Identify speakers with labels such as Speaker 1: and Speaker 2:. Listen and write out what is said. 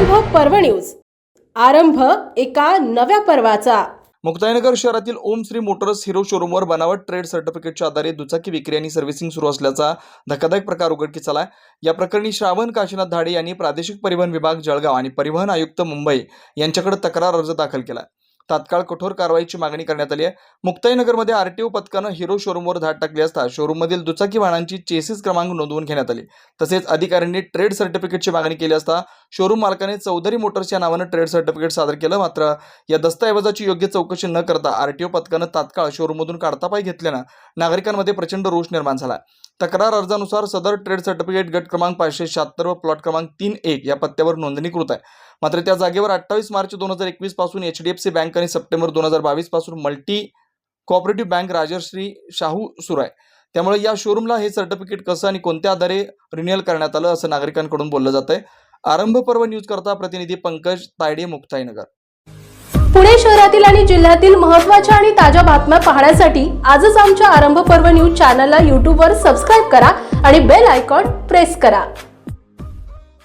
Speaker 1: पर्व न्यूज. आरंभ एका नव्या पर्वाचा.
Speaker 2: मुक्ताईनगर शहरातील ओम श्री मोटर्स हिरो शोरूमवर बनावट ट्रेड सर्टिफिकेटच्या आधारे दुचाकी विक्री आणि सर्व्हिसिंग सुरू असल्याचा धक्कादायक प्रकार उघडकीस आलाय. या प्रकरणी श्रावण काशीनाथ धाडे यांनी प्रादेशिक परिवहन विभाग जळगाव आणि परिवहन आयुक्त मुंबई यांच्याकडे तक्रार अर्ज दाखल केला. तात्काळ कठोर कारवाईची मागणी करण्यात आली आहे. मुक्ताईनगरमध्ये आरटीओ पथकानं हिरो शोरूमवर धाड टाकली असता शोरूममधील दुचाकी वाहनांची चेसिस क्रमांक नोंदवून घेण्यात आली. तसेच अधिकाऱ्यांनी ट्रेड सर्टिफिकेटची मागणी केली असता शोरूम मालकाने चौधरी मोटर्स या नावानं ट्रेड सर्टिफिकेट सादर केलं. मात्र या दस्तऐवजाची योग्य चौकशी न करता आरटीओ पथकानं तात्काळ शोरूममधून काढता पाय घेतल्यानं नागरिकांमध्ये प्रचंड रोष निर्माण झाला. तक्रार अर्जानुसार सदर ट्रेड सर्टिफिकेट गट क्रमांक पाचशे शहात्तर व प्लॉट क्रमांक तीन एक या पत्त्यावर नोंदणीकृत आहे. मात्र त्या जागेवर अठ्ठावीस मार्च दोन हजार एकवीसपासून H D F C bank आणि सप्टेंबर दोन हजार बावीसपासून multi cooperative bank Rajarshi Shahu सुरू आहे. त्यामुळे या शोरूमला हे सर्टिफिकेट कसं आणि कोणत्या आधारे रिन्युअल करण्यात आलं असं नागरिकांकडून बोललं जात आहे आरंभ पर्व न्यूज करता प्रतिनिधी पंकज तायडे मुक्ताईनगर
Speaker 1: पुणे शहरातील आणि जिल्ह्यातील महत्त्वाच्या आणि ताज्या बातम्या पाहण्यासाठी आजच आमच्या आरंभ पर्व न्यूज चॅनलला यूट्यूबवर सबस्क्राईब करा आणि बेल आयकॉन प्रेस करा.